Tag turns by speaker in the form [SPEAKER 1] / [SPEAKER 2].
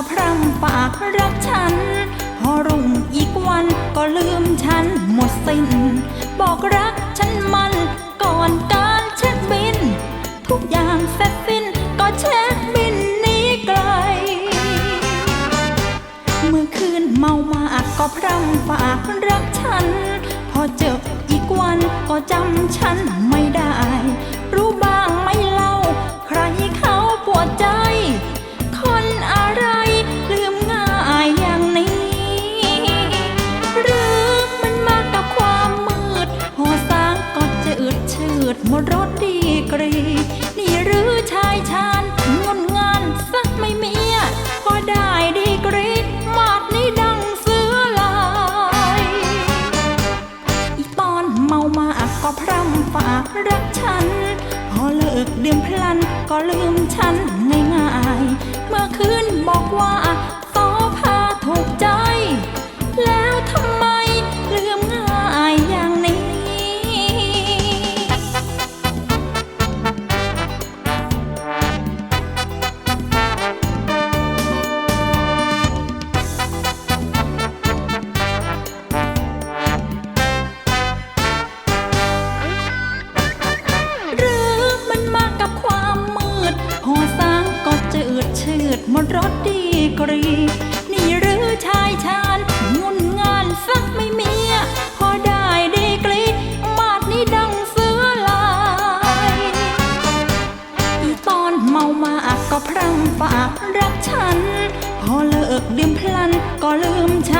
[SPEAKER 1] ฝากรักฉัน พอรุ่งอีกวันก็ลืมฉันหมดสิ้น บอกรักฉันมันก่อนการเช็คบิน ทุกอย่างเสร็จสิ้นก็เช็คบินหนี้ไกล เมื่อคืนเมามากก็พร่ำฝากรักฉัน พอเจออีกวันก็จำฉันไม่ หมดรสดีกรี นี่หรือชายชาญงนงานสักไม่เมียก็ได้ดีกรี มาดนี้ดังเสือลายอีตอนเมามากก็พร่ำฝากรักฉัน พอเลิกดื่มพลันก็ลืมฉันง่ายๆเมื่อคืนบอกว่า จืดชืดหมดรสดีกรี นี่หรือชายชาญงุนงานสักไม่เมียพอได้ดีกรีมาดนี้ดังเสือลายอีตอนเมามากก็พร่ำฝากรักฉัน พอเลิกดื่มพลันก็ลืมฉัน